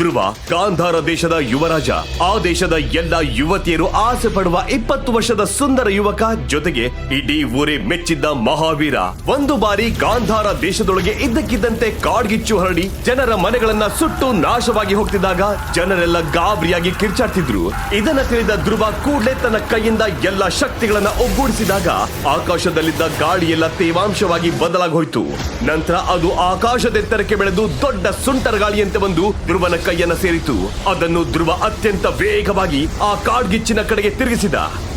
ಧ್ರುವ ಗಾಂಧಾರ ದೇಶದ ಯುವರಾಜ. ಆ ದೇಶದ ಎಲ್ಲ ಯುವತಿಯರು ಆಸೆ ಪಡುವ ಇಪ್ಪತ್ತು ವರ್ಷದ ಸುಂದರ ಯುವಕ ಜೊತೆಗೆ ಇಡೀ ಊರೇ ಮೆಚ್ಚಿದ್ದ ಮಹಾವೀರ. ಒಂದು ಬಾರಿ ಗಾಂಧಾರ ದೇಶದೊಳಗೆ ಇದ್ದಕ್ಕಿದ್ದಂತೆ ಕಾಡ್ಗಿಚ್ಚು ಹರಡಿ ಜನರ ಮನೆಗಳನ್ನ ಸುಟ್ಟು ನಾಶವಾಗಿ ಹೋಗ್ತಿದ್ದಾಗ ಜನರೆಲ್ಲ ಗಾಬರಿಯಾಗಿ ಕಿರ್ಚಾಡ್ತಿದ್ರು. ಇದನ್ನ ತಿಳಿದ ಧ್ರುವ ಕೂಡಲೇ ತನ್ನ ಕೈಯಿಂದ ಎಲ್ಲ ಶಕ್ತಿಗಳನ್ನ ಒಗ್ಗೂಡಿಸಿದಾಗ ಆಕಾಶದಲ್ಲಿದ್ದ ಗಾಳಿಯೆಲ್ಲ ತೇವಾಂಶವಾಗಿ ಬದಲಾಗಿ ಹೋಯ್ತು ನಂತರ ಅದು ಆಕಾಶದೆತ್ತರಕ್ಕೆ ಬೆಳೆದು ದೊಡ್ಡ ಸುಂಟರ ಗಾಳಿಯಂತೆ ಬಂದು ಧ್ರುವನ ಕೈಯನ್ನ ಸೇರಿತು. ಅದನ್ನು ಧ್ರುವ ಅತ್ಯಂತ ವೇಗವಾಗಿ ಆ ಕಾಡ್ಗಿಚ್ಚಿನ ಕಡೆಗೆ ತಿರುಗಿಸಿದ.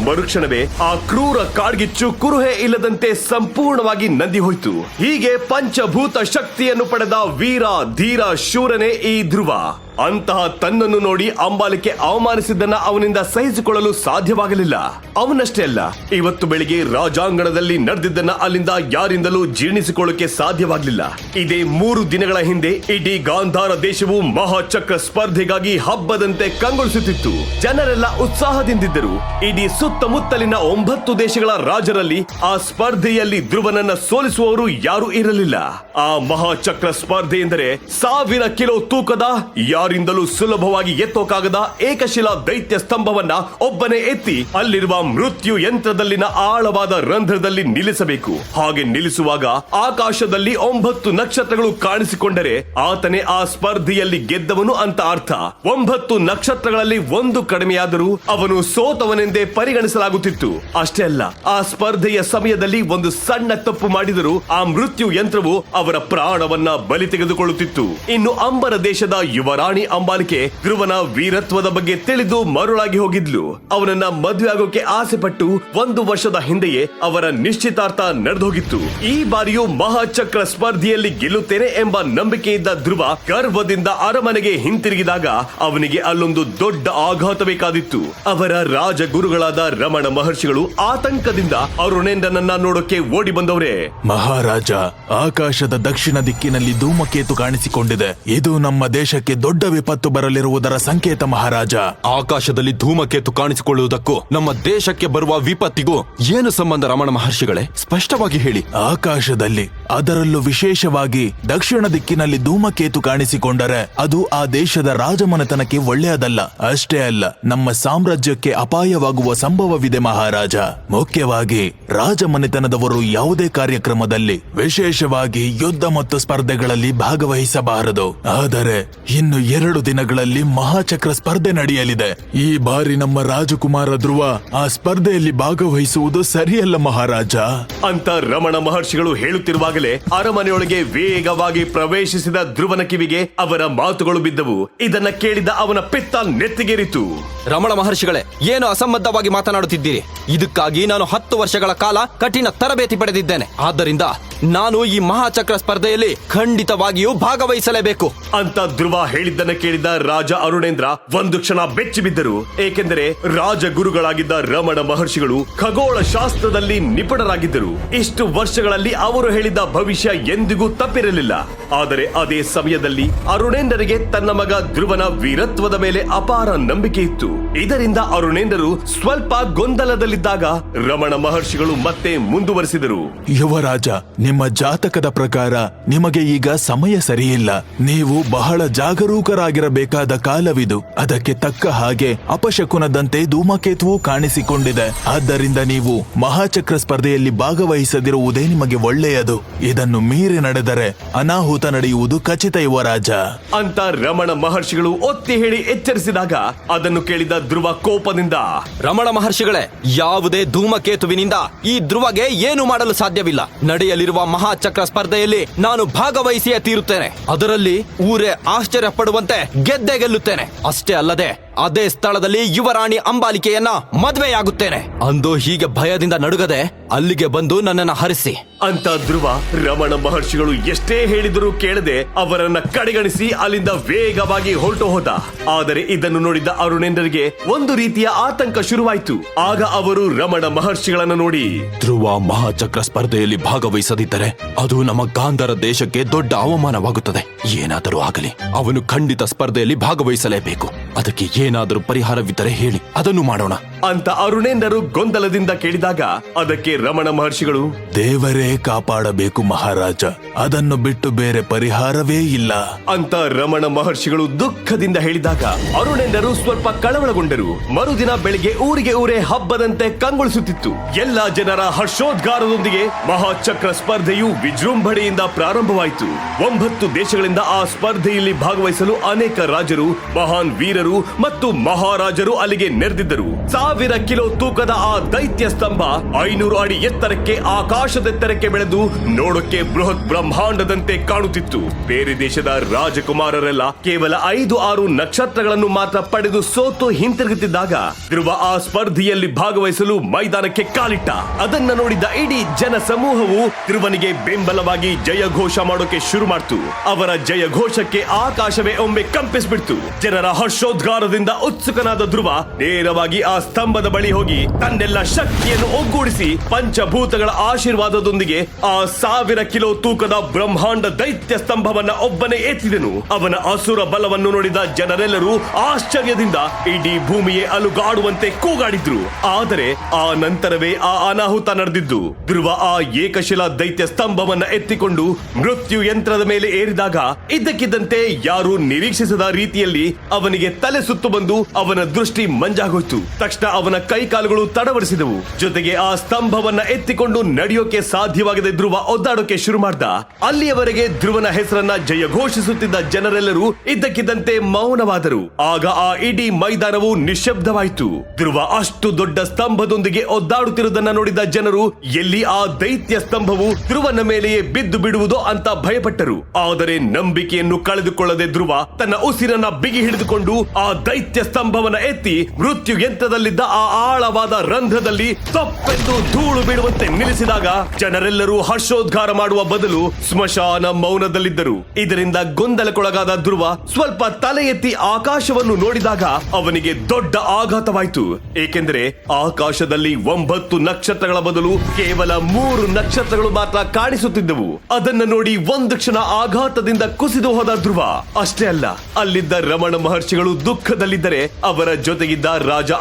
ಮರುಕ್ಷಣವೇ ಆ ಕ್ರೂರ ಕಾಡ್ಗಿಚ್ಚು ಕುರುಹೆ ಇಲ್ಲದಂತೆ ಸಂಪೂರ್ಣವಾಗಿ ನಂದಿ ಹೋಯಿತು. ಹೀಗೆ ಪಂಚಭೂತ ಶಕ್ತಿಯನ್ನು ಪಡೆದ ವೀರ, ಧೀರ, ಶೂರನೇ ಈ ಧ್ರುವ. ಅಂತಹ ತನ್ನನ್ನು ನೋಡಿ ಅಂಬಾಲಿಕೆ ಅವಮಾನಿಸಿದ್ದನ್ನ ಅವನಿಂದ ಸಹಿಸಿಕೊಳ್ಳಲು ಸಾಧ್ಯವಾಗಲಿಲ್ಲ. ಅವನಷ್ಟೇ ಅಲ್ಲ, ಇವತ್ತು ಬೆಳಿಗ್ಗೆ ರಾಜಾಂಗಣದಲ್ಲಿ ನಡೆದಿದ್ದನ್ನ ಅಲ್ಲಿಂದ ಯಾರಿಂದಲೂ ಜೀರ್ಣಿಸಿಕೊಳ್ಳಕ್ಕೆ ಸಾಧ್ಯವಾಗಲಿಲ್ಲ. ಇದೇ ಮೂರು ದಿನಗಳ ಹಿಂದೆ ಇಡೀ ಗಾಂಧಾರ ದೇಶವು ಮಹಾಚಕ್ರ ಸ್ಪರ್ಧೆಗಾಗಿ ಹಬ್ಬದಂತೆ ಕಂಗೊಳಿಸುತ್ತಿತ್ತು. ಜನರೆಲ್ಲ ಉತ್ಸಾಹದಿಂದಿದ್ದರು. ಇಡೀ ಸುತ್ತಮುತ್ತಲಿನ ಒಂಬತ್ತು ದೇಶಗಳ ರಾಜರಲ್ಲಿ ಆ ಸ್ಪರ್ಧೆಯಲ್ಲಿ ಧ್ರುವನನ್ನ ಸೋಲಿಸುವವರು ಯಾರೂ ಇರಲಿಲ್ಲ. ಆ ಮಹಾಚಕ್ರ ಸ್ಪರ್ಧೆ ಎಂದರೆ ಸಾವಿರ ಕಿಲೋ ತೂಕದ ಯಾರಿಂದಲೂ ಸುಲಭವಾಗಿ ಎತ್ತೋಕಾಗದ ಏಕಶಿಲಾ ದೈತ್ಯ ಸ್ತಂಭವನ್ನ ಒಬ್ಬನೇ ಎತ್ತಿ ಅಲ್ಲಿರುವ ಮೃತ್ಯು ಯಂತ್ರದಲ್ಲಿನ ಆಳವಾದ ರಂಧ್ರದಲ್ಲಿ ನಿಲ್ಲಿಸಬೇಕು. ಹಾಗೆ ನಿಲ್ಲಿಸುವಾಗ ಆಕಾಶದಲ್ಲಿ ಒಂಬತ್ತು ನಕ್ಷತ್ರಗಳು ಕಾಣಿಸಿಕೊಂಡರೆ ಆತನೇ ಆ ಸ್ಪರ್ಧೆಯಲ್ಲಿ ಗೆದ್ದವನು ಅಂತ ಅರ್ಥ. ಒಂಬತ್ತು ನಕ್ಷತ್ರಗಳಲ್ಲಿ ಒಂದು ಕಡಿಮೆಯಾದರೂ ಅವನು ಸೋತವನೆಂದೇ ಪರಿಗಣಿಸಲಾಗುತ್ತಿತ್ತು. ಅಷ್ಟೇ ಅಲ್ಲ, ಆ ಸ್ಪರ್ಧೆಯ ಸಮಯದಲ್ಲಿ ಒಂದು ಸಣ್ಣ ತಪ್ಪು ಮಾಡಿದರೂ ಆ ಮೃತ್ಯು ಯಂತ್ರವು ಅವರ ಪ್ರಾಣವನ್ನ ಬಲಿ ತೆಗೆದುಕೊಳ್ಳುತ್ತಿತ್ತು. ಇನ್ನು ಅಂಬರ ದೇಶದ ಯುವರಾಣಿ ಅಂಬಾಲಿಕೆ ಧ್ರುವನ ವೀರತ್ವದ ಬಗ್ಗೆ ತಿಳಿದು ಮರುಳಾಗಿ ಹೋಗಿದ್ಲು. ಅವನನ್ನ ಮದುವೆ ಆಗೋಕೆ ಆಸೆ ಪಟ್ಟು ಒಂದು ವರ್ಷದ ಹಿಂದೆಯೇ ಅವರ ನಿಶ್ಚಿತಾರ್ಥ ನಡೆದೋಗಿತ್ತು. ಈ ಬಾರಿಯೂ ಮಹಾಚಕ್ರ ಸ್ಪರ್ಧೆಯಲ್ಲಿ ಗೆಲ್ಲುತ್ತೇನೆ ಎಂಬ ನಂಬಿಕೆ ಧ್ರುವ ಗರ್ವದಿಂದ ಅರಮನೆಗೆ ಹಿಂತಿರುಗಿದಾಗ ಅವನಿಗೆ ಅಲ್ಲೊಂದು ದೊಡ್ಡ ಆಘಾತ ಬೇಕಾದಿತ್ತು ಅವರ ರಾಜಗುರುಗಳಾದ ರಮಣ ಮಹರ್ಷಿಗಳು ಆತಂಕದಿಂದ ಅರುಣೇಂದ್ರನನ್ನ ನೋಡೋಕೆ ಓಡಿ ಬಂದವರೇ. ಮಹಾರಾಜ, ಆಕಾಶದ ದಕ್ಷಿಣ ದಿಕ್ಕಿನಲ್ಲಿ ಧೂಮಕೇತು ಕಾಣಿಸಿಕೊಂಡಿದೆ. ಇದು ನಮ್ಮ ದೇಶಕ್ಕೆ ದೊಡ್ಡ ವಿಪತ್ತು ಬರಲಿರುವುದರ ಸಂಕೇತ ಮಹಾರಾಜ. ಆಕಾಶದಲ್ಲಿ ಧೂಮಕೇತು ಕಾಣಿಸಿಕೊಳ್ಳುವುದಕ್ಕೂ ನಮ್ಮ ದೇಶಕ್ಕೆ ಬರುವ ವಿಪತ್ತಿಗೂ ಏನು ಸಂಬಂಧ ರಮಣ ಮಹರ್ಷಿಗಳೇ? ಸ್ಪಷ್ಟವಾಗಿ ಹೇಳಿ. ಆಕಾಶದಲ್ಲಿ ಅದರಲ್ಲೂ ವಿಶೇಷವಾಗಿ ದಕ್ಷಿಣ ದಿಕ್ಕಿನಲ್ಲಿ ಧೂಮಕೇತು ಕಾಣಿಸಿಕೊಂಡರೆ ಅದು ಆ ದೇಶದ ರಾಜಮನೆತನಕ್ಕೆ ಒಳ್ಳೆಯದಲ್ಲ. ಅಷ್ಟೇ ಅಲ್ಲ ನಮ್ಮ ಸಾಮ್ರಾಜ್ಯಕ್ಕೆ ಅಪಾಯವಾಗುವ ಸಂಭವವಿದೆ ಮಹಾರಾಜ. ಮುಖ್ಯವಾಗಿ ರಾಜಮನೆತನದವರು ಯಾವುದೇ ಕಾರ್ಯಕ್ರಮದಲ್ಲಿ ವಿಶೇಷವಾಗಿ ಯುದ್ಧ ಮತ್ತು ಸ್ಪರ್ಧೆಗಳಲ್ಲಿ ಭಾಗವಹಿಸಬಾರದು. ಆದರೆ ಇನ್ನು ಎರಡು ದಿನಗಳಲ್ಲಿ ಮಹಾಚಕ್ರ ಸ್ಪರ್ಧೆ ನಡೆಯಲಿದೆ. ಈ ಬಾರಿ ನಮ್ಮ ರಾಜಕುಮಾರ ಧ್ರುವ ಆ ಸ್ಪರ್ಧೆಯಲ್ಲಿ ಭಾಗವಹಿಸುವುದು ಸರಿಯಲ್ಲ ಮಹಾರಾಜ. ಅಂತ ರಮಣ ಮಹರ್ಷಿಗಳು ಹೇಳುತ್ತಿರುವಾಗಲೇ ಅರಮನೆಯೊಳಗೆ ವೇಗವಾಗಿ ಪ್ರವೇಶಿಸಿದ ಧ್ರುವನ ಕಿವಿಗೆ ಅವರ ಮಾತುಗಳು ಬಿದ್ದವು. ಇದನ್ನ ಕೇಳಿದ ಅವನ ಪಿತ್ತ ನೆತ್ತಿಗೇರಿತು. ರಮಣ ಮಹರ್ಷಿಗಳೇ ಏನು ಅಸಂಬದ್ಧವಾಗಿ ಮಾತನಾಡುತ್ತಿದ್ದೀರಿ? ಇದಕ್ಕಾಗಿ ನಾನು ಹತ್ತು ವರ್ಷಗಳ ಕಾಲ ಕಠಿಣ ತರಬೇತಿ ಪಡೆದಿದ್ದೇನೆ. ಆದ್ದರಿಂದ ನಾನು ಈ ಮಹಾಚಕ್ರ ಸ್ಪರ್ಧೆಯಲ್ಲಿ ಖಂಡಿತವಾಗಿಯೂ ಭಾಗವಹಿಸಲೇಬೇಕು. ಅಂತ ಧ್ರುವ ಹೇಳಿದ್ದನ್ನ ಕೇಳಿದ ರಾಜ ಅರುಣೇಂದ್ರ ಒಂದು ಕ್ಷಣ ಬೆಚ್ಚಿ ಬಿದ್ದರು. ಏಕೆಂದರೆ ರಾಜಗುರುಗಳಾಗಿದ್ದ ರಮಣ ಮಹರ್ಷಿಗಳು ಖಗೋಳ ಶಾಸ್ತ್ರದಲ್ಲಿ ನಿಪುಣರಾಗಿದ್ದರು. ಇಷ್ಟು ವರ್ಷಗಳಲ್ಲಿ ಅವರು ಹೇಳಿದ ಭವಿಷ್ಯ ಎಂದಿಗೂ ತಪ್ಪಿರಲಿಲ್ಲ. ಆದರೆ ಅದೇ ಸಮಯದಲ್ಲಿ ಅರುಣೇಂದ್ರರಿಗೆ ತನ್ನ ಮಗ ಧ್ರುವನ ವೀರತ್ವದ ಮೇಲೆ ಅಪಾರ ನಂಬಿಕೆ ಇತ್ತು. ಇದರಿಂದ ಅರುಣೇಂದ್ರರು ಸ್ವಲ್ಪ ಗೊಂದಲದಲ್ಲಿದ್ದಾಗ ರಮಣ ಮಹರ್ಷಿಗಳು ಮತ್ತೆ ಮುಂದುವರೆಸಿದರು. ಯುವರಾಜ ನಿಮ್ಮ ಜಾತಕದ ಪ್ರಕಾರ ನಿಮಗೆ ಈಗ ಸಮಯ ಸರಿಯಿಲ್ಲ. ನೀವು ಬಹಳ ಜಾಗರೂಕರಾಗಿರಬೇಕಾದ ಕಾಲವಿದು. ಅದಕ್ಕೆ ತಕ್ಕ ಹಾಗೆ ಅಪಶಕುನದಂತೆ ಧೂಮಕೇತುವು ಕಾಣಿಸಿಕೊಂಡಿದೆ. ಆದ್ದರಿಂದ ನೀವು ಮಹಾಚಕ್ರ ಸ್ಪರ್ಧೆಯಲ್ಲಿ ಭಾಗವಹಿಸದಿರುವುದೇ ನಿಮಗೆ ಒಳ್ಳೆಯದು. ಇದನ್ನು ಮೀರಿ ನಡೆದರೆ ಅನಾಹುತ ನಡೆಯುವುದು ಖಚಿತ ಯುವರಾಜ ಅಂತ ರಮಣ ಮಹರ್ಷಿಗಳು ಒತ್ತಿ ಹೇಳಿ ಎಚ್ಚರಿಸಿದಾಗ ಅದನ್ನು ಕೇಳಿದ ಧ್ರುವ ಕೋಪದಿಂದ ರಮಣ ಮಹರ್ಷಿಗಳೇ ಯಾವುದೇ ಧೂಮಕೇತುವಿನಿಂದ ಈ ಧ್ರುವಗೆ ಏನು ಮಾಡಲು ಸಾಧ್ಯವಿಲ್ಲ. ನಡೆಯಲಿರುವ ಮಹಾಚಕ್ರ ಸ್ಪರ್ಧೆಯಲ್ಲಿ ನಾನು ಭಾಗವಹಿಸಿಯೇ ತೀರುತ್ತೇನೆ. ಅದರಲ್ಲಿ ಊರೇ ಆಶ್ಚರ್ಯ ಪಡುವಂತೆ ಗೆದ್ದೆ ಗೆಲ್ಲುತ್ತೇನೆ. ಅಷ್ಟೇ ಅಲ್ಲದೆ ಅದೇ ಸ್ಥಳದಲ್ಲಿ ಯುವರಾಣಿ ಅಂಬಾಲಿಕೆಯನ್ನ ಮದ್ವೆಯಾಗುತ್ತೇನೆ. ಅಂದು ಹೀಗೆ ಭಯದಿಂದ ನಡುಗದೆ ಅಲ್ಲಿಗೆ ಬಂದು ನನ್ನನ್ನ ಹರಿಸಿ. ಅಂತ ಧ್ರುವ ರಮಣ ಮಹರ್ಷಿಗಳು ಎಷ್ಟೇ ಹೇಳಿದರೂ ಕೇಳದೆ ಅವರನ್ನ ಕಡೆಗಣಿಸಿ ಅಲ್ಲಿಂದ ವೇಗವಾಗಿ ಹೊರಟು ಹೋದ. ಆದರೆ ಇದನ್ನು ನೋಡಿದ ಅರುಣೇಂದ್ರರಿಗೆ ಒಂದು ರೀತಿಯ ಆತಂಕ ಶುರುವಾಯಿತು. ಆಗ ಅವರು ರಮಣ ಮಹರ್ಷಿಗಳನ್ನ ನೋಡಿ ಧ್ರುವ ಮಹಾಚಕ್ರ ಸ್ಪರ್ಧೆಯಲ್ಲಿ ಭಾಗವಹಿಸದಿದ್ದರೆ ಅದು ನಮ್ಮ ಗಾಂಧರ ದೇಶಕ್ಕೆ ದೊಡ್ಡ ಅವಮಾನವಾಗುತ್ತದೆ. ಏನಾದರೂ ಆಗಲಿ ಅವನು ಖಂಡಿತ ಸ್ಪರ್ಧೆಯಲ್ಲಿ ಭಾಗವಹಿಸಲೇಬೇಕು. ಅದಕ್ಕೆ ಏನಾದರೂ ಪರಿಹಾರವಿದ್ದರೆ ಹೇಳಿ. ಅದನ್ನು ಮಾಡೋಣ. ಅಂತ ಅರುಣೇಂದರು ಗೊಂದಲದಿಂದ ಕೇಳಿದಾಗ ಅದಕ್ಕೆ ರಮಣ ಮಹರ್ಷಿಗಳು ದೇವರೇ ಕಾಪಾಡಬೇಕು ಮಹಾರಾಜ ಅದನ್ನು ಬಿಟ್ಟು ಬೇರೆ ಪರಿಹಾರವೇ ಇಲ್ಲ. ಅಂತ ರಮಣ ಮಹರ್ಷಿಗಳು ದುಃಖದಿಂದ ಹೇಳಿದಾಗ ಅರುಣೇಂದರು ಸ್ವಲ್ಪ ಕಳವಳಗೊಂಡರು. ಮರುದಿನ ಬೆಳಿಗ್ಗೆ ಊರಿಗೆ ಊರೇ ಹಬ್ಬದಂತೆ ಕಂಗೊಳಿಸುತ್ತಿತ್ತು. ಎಲ್ಲ ಜನರ ಹರ್ಷೋದ್ಗಾರದೊಂದಿಗೆ ಮಹಾಚಕ್ರ ಸ್ಪರ್ಧೆಯು ವಿಜೃಂಭಣೆಯಿಂದ ಪ್ರಾರಂಭವಾಯಿತು. ಒಂಬತ್ತು ದೇಶಗಳಿಂದ ಆ ಸ್ಪರ್ಧೆಯಲ್ಲಿ ಭಾಗವಹಿಸಲು ಅನೇಕ ರಾಜರು ಮಹಾನ್ ವೀರರು ಮತ್ತು ಮಹಾರಾಜರು ಅಲ್ಲಿಗೆ ನೆರೆದಿದ್ದರು. ಸಾವಿರ ಕಿಲೋ ತೂಕದ ಆ ದೈತ್ಯ ಸ್ತಂಭ ಐನೂರು ಅಡಿ ಎತ್ತರಕ್ಕೆ ಆಕಾಶದೆತ್ತರಕ್ಕೆ ಬೆಳೆದು ನೋಡಕ್ಕೆ ಬೃಹತ್ ಬ್ರಹ್ಮಾಂಡದಂತೆ ಕಾಣುತ್ತಿತ್ತು. ಬೇರೆ ದೇಶದ ರಾಜಕುಮಾರರೆಲ್ಲ ಕೇವಲ ಐದು ಆರು ನಕ್ಷತ್ರಗಳನ್ನು ಮಾತ್ರ ಪಡೆದು ಸೋತು ಹಿಂತಿರುಗುತ್ತಿದ್ದಾಗ ಧ್ರುವ ಆ ಸ್ಪರ್ಧೆಯಲ್ಲಿ ಭಾಗವಹಿಸಲು ಮೈದಾನಕ್ಕೆ ಕಾಲಿಟ್ಟ. ಅದನ್ನ ನೋಡಿದ ಇಡೀ ಜನ ಸಮೂಹವು ಧ್ರುವನಿಗೆ ಬೆಂಬಲವಾಗಿ ಜಯಘೋಷ ಮಾಡೋಕೆ ಶುರು ಮಾಡ್ತು. ಅವರ ಜಯ ಘೋಷಕ್ಕೆ ಆಕಾಶವೇ ಒಮ್ಮೆ ಕಂಪಿಸ್ಬಿಡ್ತು. ಜನರ ಹರ್ಷೋದ್ಗಾರದಿಂದ ಉತ್ಸುಕನಾದ ಧ್ರುವ ನೇರವಾಗಿ ಆ ಸ್ತಂಭದ ಬಳಿ ಹೋಗಿ ತನ್ನೆಲ್ಲ ಶಕ್ತಿಯನ್ನು ಒಗ್ಗೂಡಿಸಿ ಪಂಚಭೂತಗಳ ಆಶೀರ್ವಾದದೊಂದಿಗೆ ಆ ಸಾವಿರ ಕಿಲೋ ತೂಕದ ಬ್ರಹ್ಮಾಂಡ ದೈತ್ಯ ಸ್ತಂಭವನ್ನ ಒಬ್ಬನೇ ಎತ್ತಿದನು. ಅವನ ಅಸುರ ಬಲವನ್ನು ನೋಡಿದ ಜನರೆಲ್ಲರೂ ಆಶ್ಚರ್ಯದಿಂದ ಇಡೀ ಭೂಮಿಯೇ ಅಲುಗಾಡುವಂತೆ ಕೂಗಾಡಿದ್ರು. ಆದರೆ ಆ ನಂತರವೇ ಆ ಅನಾಹುತ ನಡೆದಿದ್ದು. ಧ್ರುವ ಆ ಏಕಶಿಲಾ ದೈತ್ಯ ಸ್ತಂಭವನ್ನ ಎತ್ತಿಕೊಂಡು ಮೃತ್ಯು ಯಂತ್ರದ ಮೇಲೆ ಏರಿದಾಗ ಇದ್ದಕ್ಕಿದ್ದಂತೆ ಯಾರು ನಿರೀಕ್ಷಿಸದ ರೀತಿಯಲ್ಲಿ ಅವನಿಗೆ ತಲೆ ಸುತ್ತು ಬಂದು ಅವನ ದೃಷ್ಟಿ ಮಂಜಾಗೋಯ್ತು. ತಕ್ಷಣ ಅವನ ಕೈಕಾಲುಗಳು ತಡವರಿಸಿದವು. ಜೊತೆಗೆ ಆ ಸ್ತಂಭವನ್ನ ಎತ್ತಿಕೊಂಡು ನಡೆಯೋಕೆ ಸಾಧ್ಯವಾಗದೆ ಧ್ರುವ ಒದ್ದಾಡೋಕೆ ಶುರು ಮಾಡ್ದ ಅಲ್ಲಿಯವರೆಗೆ ಧ್ರುವನ ಹೆಸರನ್ನ ಜಯ ಘೋಷಿಸುತ್ತಿದ್ದ ಜನರೆಲ್ಲರೂ ಇದ್ದಕ್ಕಿದ್ದಂತೆ ಮೌನವಾದರು. ಆಗ ಆ ಇಡೀ ಮೈದಾನವು ನಿಶಬ್ದವಾಯಿತು ಧ್ರುವ ಅಷ್ಟು ದೊಡ್ಡ ಸ್ತಂಭದೊಂದಿಗೆ ಒದ್ದಾಡುತ್ತಿರುವುದನ್ನ ನೋಡಿದ ಜನರು, ಎಲ್ಲಿ ಆ ದೈತ್ಯ ಸ್ತಂಭವು ಧ್ರುವನ ಮೇಲೆಯೇ ಬಿದ್ದು ಬಿಡುವುದೋ ಅಂತ ಭಯಪಟ್ಟರು. ಆದರೆ ನಂಬಿಕೆಯನ್ನು ಕಳೆದುಕೊಳ್ಳದೆ ಧ್ರುವ ತನ್ನ ಉಸಿರನ್ನ ಬಿಗಿ ಹಿಡಿದುಕೊಂಡು ಆ ದೈತ್ಯ ಸ್ತಂಭವನ್ನ ಎತ್ತಿ ಮೃತ್ಯು ಆ ಆಳವಾದ ರಂಧ್ರದಲ್ಲಿ ತಪ್ಪೆಂದು ಧೂಳು ಬೀಳುವಂತೆ ನಿಲ್ಲಿಸಿದಾಗ ಜನರೆಲ್ಲರೂ ಹರ್ಷೋದ್ಗಾರ ಮಾಡುವ ಬದಲು ಸ್ಮಶಾನ ಮೌನದಲ್ಲಿದ್ದರು. ಇದರಿಂದ ಗೊಂದಲಕ್ಕೊಳಗಾದ ಧ್ರುವ ಸ್ವಲ್ಪ ತಲೆ ಎತ್ತಿ ಆಕಾಶವನ್ನು ನೋಡಿದಾಗ ಅವನಿಗೆ ದೊಡ್ಡ ಆಘಾತವಾಯಿತು. ಏಕೆಂದರೆ ಆಕಾಶದಲ್ಲಿ ಒಂಬತ್ತು ನಕ್ಷತ್ರಗಳ ಬದಲು ಕೇವಲ ಮೂರು ನಕ್ಷತ್ರಗಳು ಮಾತ್ರ ಕಾಣಿಸುತ್ತಿದ್ದವು. ಅದನ್ನು ನೋಡಿ ಒಂದು ಕ್ಷಣ ಆಘಾತದಿಂದ ಕುಸಿದು ಹೋದ ಧ್ರುವ. ಅಷ್ಟೇ ಅಲ್ಲ, ಅಲ್ಲಿದ್ದ ರಮಣ ಮಹರ್ಷಿಗಳು ದುಃಖದಲ್ಲಿದ್ದರೆ ಅವರ ಜೊತೆಗಿದ್ದ ರಾಜ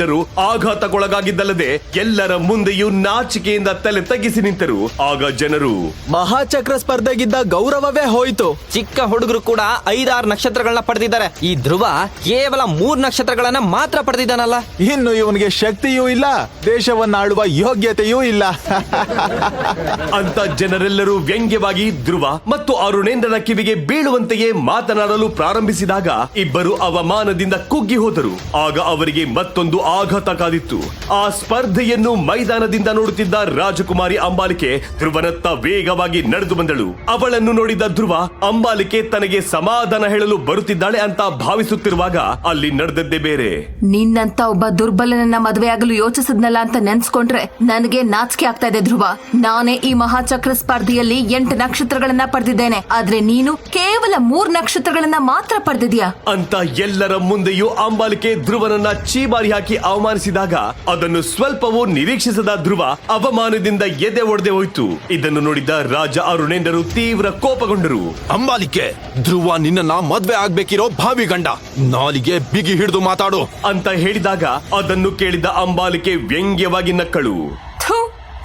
ಅರುಣೇಂದ್ರರು ಆಘಾತಕ್ಕೊಳಗಾಗಿದ್ದಲ್ಲದೆ ಎಲ್ಲರ ಮುಂದೆಯೂ ನಾಚಿಕೆಯಿಂದ ತಲೆ ತಗ್ಗಿಸಿ ನಿಂತರು. ಆಗ ಜನರು ಮಹಾಚಕ್ರ ಸ್ಪರ್ಧೆಗಿದ್ದ ಗೌರವವೇ ಹೋಯಿತು. ಚಿಕ್ಕ ಹುಡುಗರು ಕೂಡ ಐದಾರು ನಕ್ಷತ್ರಗಳನ್ನ ಪಡೆದಿದ್ದಾರೆ. ಈ ಧ್ರುವ ಕೇವಲ ಮೂರ್ ನಕ್ಷತ್ರಗಳನ್ನ ಮಾತ್ರ ಪಡೆದಿದ್ದಾನಲ್ಲ. ಇನ್ನು ಇವನಿಗೆ ಶಕ್ತಿಯೂ ಇಲ್ಲ ದೇಶವನ್ನಾಳುವ ಯೋಗ್ಯತೆಯೂ ಇಲ್ಲ. ಅಂತ ಜನರೆಲ್ಲರೂ ವ್ಯಂಗ್ಯವಾಗಿ ಧ್ರುವ ಮತ್ತು ಅರುಣೇಂದ್ರನ ಕಿವಿಗೆ ಬೀಳುವಂತೆಯೇ ಮಾತನಾಡಲು ಪ್ರಾರಂಭಿಸಿದಾಗ ಇಬ್ಬರು ಅವಮಾನದಿಂದ ಕುಗ್ಗಿ ಹೋದರು. ಆಗ ಅವರಿಗೆ ಮತ್ತೊಂದು ಆಘಾತ ಕಾದಿತ್ತು ಆ ಸ್ಪರ್ಧೆಯನ್ನು ಮೈದಾನದಿಂದ ನೋಡುತ್ತಿದ್ದ ರಾಜಕುಮಾರಿ ಅಂಬಾಲಿಕೆ ಧ್ರುವನತ್ತ ವೇಗವಾಗಿ ನಡೆದು ಬಂದಳು. ಅವಳನ್ನು ನೋಡಿದ ಧ್ರುವ ಅಂಬಾಲಿಕೆ ತನಗೆ ಸಮಾಧಾನ ಹೇಳಲು ಬರುತ್ತಿದ್ದಾಳೆ ಅಂತ ಭಾವಿಸುತ್ತಿರುವಾಗ ಅಲ್ಲಿ ನಡೆದದ್ದೇ ಬೇರೆ. ನಿನ್ನಂತ ಒಬ್ಬ ದುರ್ಬಲನನ್ನ ಮದುವೆಯಾಗಲು ಯೋಚಿಸಿದ್ನಲ್ಲ ಅಂತ ನೆನ್ಸ್ಕೊಂಡ್ರೆ ನನಗೆ ನಾಚಿಕೆ ಆಗ್ತಾ ಇದೆ ಧ್ರುವ. ನಾನೇ ಈ ಮಹಾಚಕ್ರ ಸ್ಪರ್ಧೆಯಲ್ಲಿ ಎಂಟು ನಕ್ಷತ್ರಗಳನ್ನ ಪಡೆದಿದ್ದೇನೆ. ಆದ್ರೆ ನೀನು ಕೇವಲ ಮೂರ್ ನಕ್ಷತ್ರಗಳನ್ನ ಮಾತ್ರ ಪಡೆದಿದ್ಯಾ? ಅಂತ ಎಲ್ಲರ ಮುಂದೆಯೂ ಅಂಬಾಲಿಕೆ ಧ್ರುವನನ್ನ ಚೀಬಾರಿ ಹಾಕಿ ಅವಮಾನಿಸಿದಾಗ ಅದನ್ನು ಸ್ವಲ್ಪವೂ ನಿರೀಕ್ಷಿಸದ ಧ್ರುವ ಅವಮಾನದಿಂದ ಎದೆ ಒಡೆದೇ ಹೋಯ್ತು. ಇದನ್ನು ನೋಡಿದ ರಾಜ ಅರುಣೇಂದ್ರರು ತೀವ್ರ ಕೋಪಗೊಂಡರು. ಅಂಬಾಲಿಕೆ ಧ್ರುವ ನಿನ್ನ ಮದ್ವೆ ಆಗ್ಬೇಕಿರೋ ಭಾವಿ ಗಂಡ ನಾಲಿಗೆ ಬಿಗಿ ಹಿಡಿದು ಮಾತಾಡು. ಅಂತ ಹೇಳಿದಾಗ ಅದನ್ನು ಕೇಳಿದ ಅಂಬಾಲಿಕೆ ವ್ಯಂಗ್ಯವಾಗಿ ನಕ್ಕಳು.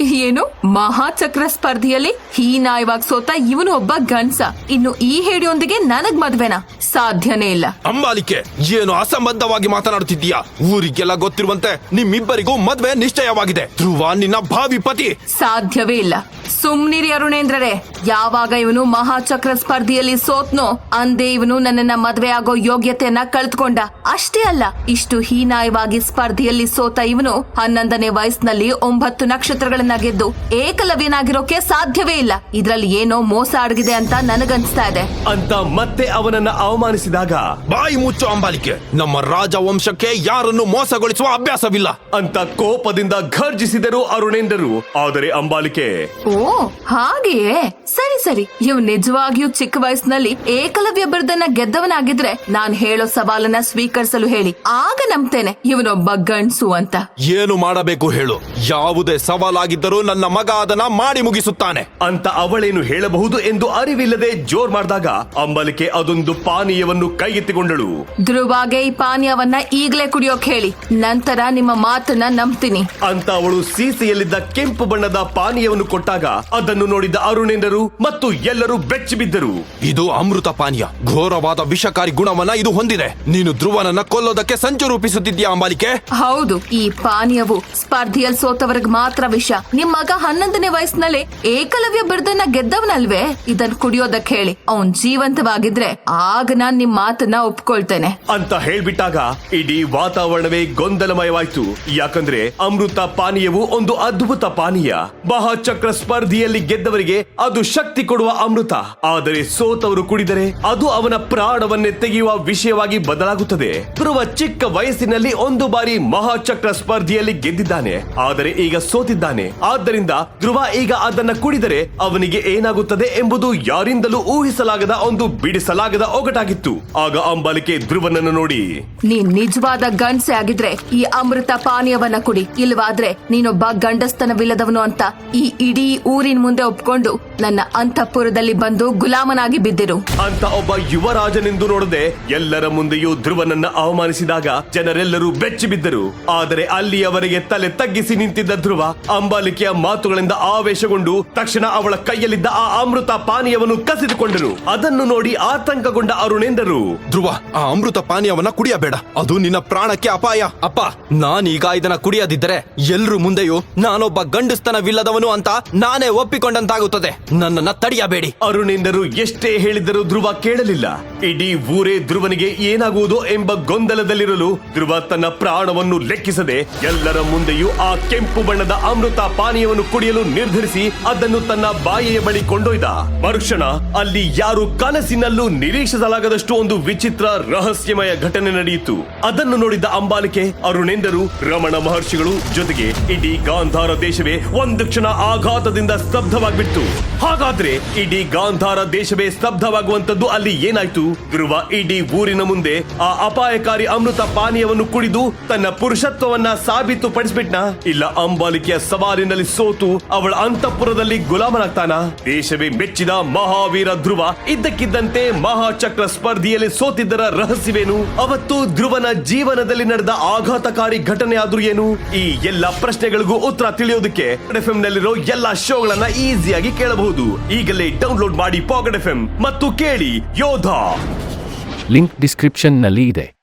ಏನು? ಮಹಾಚಕ್ರ ಸ್ಪರ್ಧೆಯಲ್ಲಿ ಹೀನಾಯವಾಗಿ ಸೋತ ಇವನು ಒಬ್ಬ ಗಂಡ್ಸ ಇನ್ನು ಈ ಹೇಡಿಯೊಂದಿಗೆ ನನಗ್ ಮದ್ವೆನಾ? ಸಾಧ್ಯನೇ ಇಲ್ಲ. ಅಂಬಾಲಿಕೆ ಏನು ಅಸಂಬದ್ಧವಾಗಿ ಮಾತನಾಡುತ್ತಿದ್ದೀಯಾ? ಊರಿಗೆಲ್ಲ ಗೊತ್ತಿರುವಂತೆ ನಿಮ್ಮಿಬ್ಬರಿಗೂ ಮದ್ವೆ ನಿಶ್ಚಯವಾಗಿದೆ. ಧ್ರುವ ನಿನ್ನ ಭಾವಿ ಪತಿ. ಸಾಧ್ಯವೇ ಇಲ್ಲ. ಸುಮ್ನಿರಿ ಅರುಣೇಂದ್ರರೇ. ಯಾವಾಗ ಇವನು ಮಹಾಚಕ್ರ ಸ್ಪರ್ಧೆಯಲ್ಲಿ ಸೋತ್ನೋ ಅಂದೇ ಇವನು ನನ್ನನ್ನ ಮದ್ವೆ ಆಗೋ ಯೋಗ್ಯತೆಯನ್ನ ಕಳೆದುಕೊಂಡ ಅಷ್ಟೇ ಅಲ್ಲ ಇಷ್ಟು ಹೀನಾಯವಾಗಿ ಸ್ಪರ್ಧೆಯಲ್ಲಿ ಸೋತ ಇವನು ಹನ್ನೊಂದನೇ ವಯಸ್ಸಿನಲ್ಲಿ ಒಂಬತ್ತು ನಕ್ಷತ್ರಗಳನ್ನ ಗೆದ್ದು ಏಕಲವ್ಯನಾಗಿರೋಕೆ ಸಾಧ್ಯವೇ ಇಲ್ಲ. ಇದ್ರಲ್ಲಿ ಏನೋ ಮೋಸ ಅಡಗಿದೆ ಅಂತ ನನಗನ್ಸ್ತಾ ಇದೆ. ಅಂತ ಮತ್ತೆ ಅವನನ್ನ ಅವಮಾನಿಸಿದಾಗ ಬಾಯಿ ಮುಚ್ಚು ಅಂಬಾಲಿಕೆ ನಮ್ಮ ರಾಜ ವಂಶಕ್ಕೆ ಯಾರನ್ನು ಮೋಸಗೊಳಿಸುವ ಅಭ್ಯಾಸವಿಲ್ಲ. ಅಂತ ಕೋಪದಿಂದ ಘರ್ಜಿಸಿದರು ಅರುಣೇಂದ್ರರು. ಆದರೆ ಅಂಬಾಲಿಕೆ ಓ ಹಾಗೆಯೇ? ಸರಿ ಸರಿ. ಇವ್ ನಿಜವಾಗಿಯೂ ಚಿಕ್ಕ ವಯಸ್ಸಿನಲ್ಲಿ ಏಕಲವ್ಯ ಬರ್ದನ್ನ ಗೆದ್ದವನಾಗಿದ್ರೆ ನಾನ್ ಹೇಳೋ ಸವಾಲನ್ನ ಸ್ವೀಕರಿಸಲು ಹೇಳಿ. ಆಗ ನಂಬ್ತೇನೆ ಇವನೊಬ್ಬ ಗಂಡ್ಸು ಅಂತ. ಏನು ಮಾಡಬೇಕು ಹೇಳು. ಯಾವುದೇ ಸವಾಲಾಗಿ ಕಷ್ಟವಾಗಿದ್ದರೂ ನನ್ನ ಮಗ ಅದನ್ನ ಮಾಡಿ ಮುಗಿಸುತ್ತಾನೆ. ಅಂತ ಅವಳೇನು ಹೇಳಬಹುದು ಎಂದು ಅರಿವಿಲ್ಲದೆ ಜೋರ್ ಮಾಡಿದಾಗ ಅಂಬಲಿಕೆ ಅದೊಂದು ಪಾನೀಯವನ್ನು ಕೈಗೆತ್ತಿಕೊಂಡಳು. ಧ್ರುವಾಗೆ ಈ ಪಾನೀಯವನ್ನ ಈಗ್ಲೇ ಕುಡಿಯೋಕ್ ಹೇಳಿ. ನಂತರ ನಿಮ್ಮ ಮಾತನ್ನ ನಂಬ್ತೀನಿ. ಅಂತ ಅವಳು ಸೀಸೆಯಲ್ಲಿದ್ದ ಕೆಂಪು ಬಣ್ಣದ ಪಾನೀಯವನ್ನು ಕೊಟ್ಟಾಗ ಅದನ್ನು ನೋಡಿದ ಅರುಣೇಂದ್ರರು ಮತ್ತು ಎಲ್ಲರೂ ಬೆಚ್ಚಿ ಬಿದ್ದರು. ಇದು ಅಮೃತ ಪಾನೀಯ. ಘೋರವಾದ ವಿಷಕಾರಿ ಗುಣವನ್ನ ಇದು ಹೊಂದಿದೆ. ನೀನು ಧ್ರುವನನ್ನ ಕೊಲ್ಲೋದಕ್ಕೆ ಸಂಚು ರೂಪಿಸುತ್ತಿದ್ದೀಯಾ ಅಂಬಾಲಿಕೆ? ಹೌದು ಈ ಪಾನೀಯವು ಸ್ಪರ್ಧೆಯಲ್ಲಿ ಸೋತವರಿಗೆ ಮಾತ್ರ ವಿಷ. ನಿಮ್ ಮಗ ಹನ್ನೊಂದನೇ ವಯಸ್ಸಿನಲ್ಲಿ ಏಕಲವ್ಯ ಬಿರ್ದನ್ನ ಗೆದ್ದವನಲ್ವೇ? ಇದನ್ ಕುಡಿಯೋದಕ್ಕೆ ಹೇಳಿ. ಅವನ್ ಜೀವಂತವಾಗಿದ್ರೆ ಆಗ ನಾನ್ ನಿಮ್ ಮಾತನ್ನ ಒಪ್ಕೊಳ್ತೇನೆ. ಅಂತ ಹೇಳ್ಬಿಟ್ಟಾಗ ಇಡೀ ವಾತಾವರಣವೇ ಗೊಂದಲಮಯವಾಯ್ತು. ಯಾಕಂದ್ರೆ ಅಮೃತ ಪಾನೀಯವು ಒಂದು ಅದ್ಭುತ ಪಾನೀಯ. ಮಹಾಚಕ್ರ ಸ್ಪರ್ಧೆಯಲ್ಲಿ ಗೆದ್ದವರಿಗೆ ಅದು ಶಕ್ತಿ ಕೊಡುವ ಅಮೃತ. ಆದರೆ ಸೋತವರು ಕುಡಿದರೆ ಅದು ಅವನ ಪ್ರಾಣವನ್ನೇ ತೆಗೆಯುವ ವಿಷಯವಾಗಿ ಬದಲಾಗುತ್ತದೆ. ಧ್ರುವ ಚಿಕ್ಕ ವಯಸ್ಸಿನಲ್ಲಿ ಒಂದು ಬಾರಿ ಮಹಾಚಕ್ರ ಸ್ಪರ್ಧೆಯಲ್ಲಿ ಗೆದ್ದಿದ್ದಾನೆ. ಆದರೆ ಈಗ ಸೋತಿದ್ದಾನೆ. ಆದ್ದರಿಂದ ಧ್ರುವ ಈಗ ಅದನ್ನ ಕುಡಿದರೆ ಅವನಿಗೆ ಏನಾಗುತ್ತದೆ ಎಂಬುದು ಯಾರಿಂದಲೂ ಊಹಿಸಲಾಗದ ಒಂದು ಬಿಡಿಸಲಾಗದ ಒಗಟಾಗಿತ್ತು. ಆಗ ಅಂಬಾಲಿಕೆ ಧ್ರುವನನ್ನು ನೋಡಿ. ನೀನ್ ನಿಜವಾದ ಗಂಡ್ಸೆ ಆಗಿದ್ರೆ ಈ ಅಮೃತ ಪಾನೀಯವನ್ನ ಕುಡಿ. ಇಲ್ವಾದ್ರೆ ನೀನೊಬ್ಬ ಗಂಡಸ್ತನವಿಲ್ಲದವನು ಅಂತ ಈ ಇಡೀ ಊರಿನ ಮುಂದೆ ಒಪ್ಕೊಂಡು ನನ್ನ ಅಂತಃಪುರದಲ್ಲಿ ಬಂದು ಗುಲಾಮನಾಗಿ ಬಿದ್ದಿರು. ಅಂತ ಒಬ್ಬ ಯುವರಾಜನೆಂದು ನೋಡದೆ ಎಲ್ಲರ ಮುಂದೆಯೂ ಧ್ರುವನನ್ನ ಅವಮಾನಿಸಿದಾಗ ಜನರೆಲ್ಲರೂ ಬೆಚ್ಚಿ ಬಿದ್ದರು ಆದರೆ ಅಲ್ಲಿಯವರೆಗೆ ತಲೆ ತಗ್ಗಿಸಿ ನಿಂತಿದ್ದ ಧ್ರುವ ಅಂಬಾಲಿಕೆಯ ಮಾತುಗಳಿಂದ ಆವೇಶಗೊಂಡು ತಕ್ಷಣ ಅವಳ ಕೈಯಲ್ಲಿದ್ದ ಆ ಅಮೃತ ಪಾನೀಯವನ್ನು ಕಸಿದುಕೊಂಡರು. ಅದನ್ನು ನೋಡಿ ಆತಂಕಗೊಂಡ ಅರುಣೇಂದರು ಧ್ರುವ ಆ ಅಮೃತ ಪಾನೀಯವನ್ನ ಕುಡಿಯಬೇಡ. ಅದು ನಿನ್ನ ಪ್ರಾಣಕ್ಕೆ ಅಪಾಯ. ಅಪ್ಪ ನಾನೀಗ ಇದನ್ನ ಕುಡಿಯದಿದ್ದರೆ ಎಲ್ರು ಮುಂದೆಯೂ ನಾನೊಬ್ಬ ಗಂಡಸ್ತನವಿಲ್ಲದವನು ಅಂತ ನಾನೇ ಒಪ್ಪಿಕೊಂಡಂತಾಗುತ್ತದೆ. ನನ್ನನ್ನ ತಡೆಯಬೇಡಿ. ಅರುಣೇಂದರು ಎಷ್ಟೇ ಹೇಳಿದರು ಧ್ರುವ ಕೇಳಲಿಲ್ಲ. ಇಡೀ ಊರೇ ಧ್ರುವನಿಗೆ ಏನಾಗುವುದು ಎಂಬ ಗೊಂದಲದಲ್ಲಿರಲು ಧ್ರುವ ತನ್ನ ಪ್ರಾಣವನ್ನು ಲೆಕ್ಕಿಸದೆ ಎಲ್ಲರ ಮುಂದೆಯೂ ಆ ಕೆಂಪು ಬಣ್ಣದ ಅಮೃತ ಪಾನೀಯವನ್ನು ಕುಡಿಯಲು ನಿರ್ಧರಿಸಿ ಅದನ್ನು ತನ್ನ ಬಾಯಿಯ ಬಳಿ ಕೊಂಡೊಯ್ದ. ಮರುಕ್ಷಣ ಅಲ್ಲಿ ಯಾರು ಕನಸಿನಲ್ಲೂ ನಿರೀಕ್ಷಿಸಲಾಗದಷ್ಟು ಒಂದು ವಿಚಿತ್ರ ರಹಸ್ಯಮಯ ಘಟನೆ ನಡೆಯಿತು. ಅದನ್ನು ನೋಡಿದ ಅಂಬಾಲಿಕೆ ಅರುಣೇಂದರು ರಮಣ ಮಹರ್ಷಿಗಳು ಜೊತೆಗೆ ಇಡೀ ಗಾಂಧಾರ ದೇಶವೇ ಒಂದು ಕ್ಷಣ ಆಘಾತದಿಂದ ಸ್ತಬ್ಧವಾಗ್ಬಿಟ್ಟು ಹಾಗಾದ್ರೆ ಇಡೀ ಗಾಂಧಾರ ದೇಶವೇ ಸ್ತಬ್ಧವಾಗುವಂತದ್ದು ಅಲ್ಲಿ ಏನಾಯ್ತು? ಧ್ರುವ ಇಡೀ ಊರಿನ ಮುಂದೆ ಆ ಅಪಾಯಕಾರಿ ಅಮೃತ ಪಾನೀಯವನ್ನು ಕುಡಿದು ತನ್ನ ಪುರುಷತ್ವವನ್ನ ಸಾಬೀತು ಪಡಿಸ್ಬಿಟ್ನ ಇಲ್ಲ ಅಂಬಾಲಿಕೆಯ ಸವಾಲಿನಲ್ಲಿ ಸೋತು ಅವಳ ಅಂತಃಪುರದಲ್ಲಿ ಗುಲಾಮನಾಗ್ತಾನ? ದೇಶವೇ ಮೆಚ್ಚಿದ ಮಹಾವೀರ ಧ್ರುವ. ಇದ್ದಕ್ಕಿದ್ದಂತೆ ಮಹಾಚಕ್ರ ಸ್ಪರ್ಧೆಯಲ್ಲಿ ಸೋತಿದ್ದರ ರಹಸ್ಯವೇನು? ಅವತ್ತು ಧ್ರುವನ ಜೀವನದಲ್ಲಿ ನಡೆದ ಆಘಾತಕಾರಿ ಘಟನೆ ಆದ್ರೂ ಏನು? ಈ ಎಲ್ಲಾ ಪ್ರಶ್ನೆಗಳಿಗೂ ಉತ್ತರ ತಿಳಿಯೋದಕ್ಕೆ ಎಫ್ಎಂ ನಲ್ಲಿರೋ ಎಲ್ಲಾ ಶೋಗಳನ್ನ ಈಸಿಯಾಗಿ ಕೇಳಬಹುದು. ಈಗಲೇ ಡೌನ್ಲೋಡ್ ಮಾಡಿ ಪಾಕೆಟ್ ಎಫ್ಎಂ. ಮತ್ತು ಕೇಳಿ ಯೋಧ. ಲಿಂಕ್ ಡಿಸ್ಕ್ರಿಪ್ಷನ್ನಲ್ಲಿ ಇದೆ.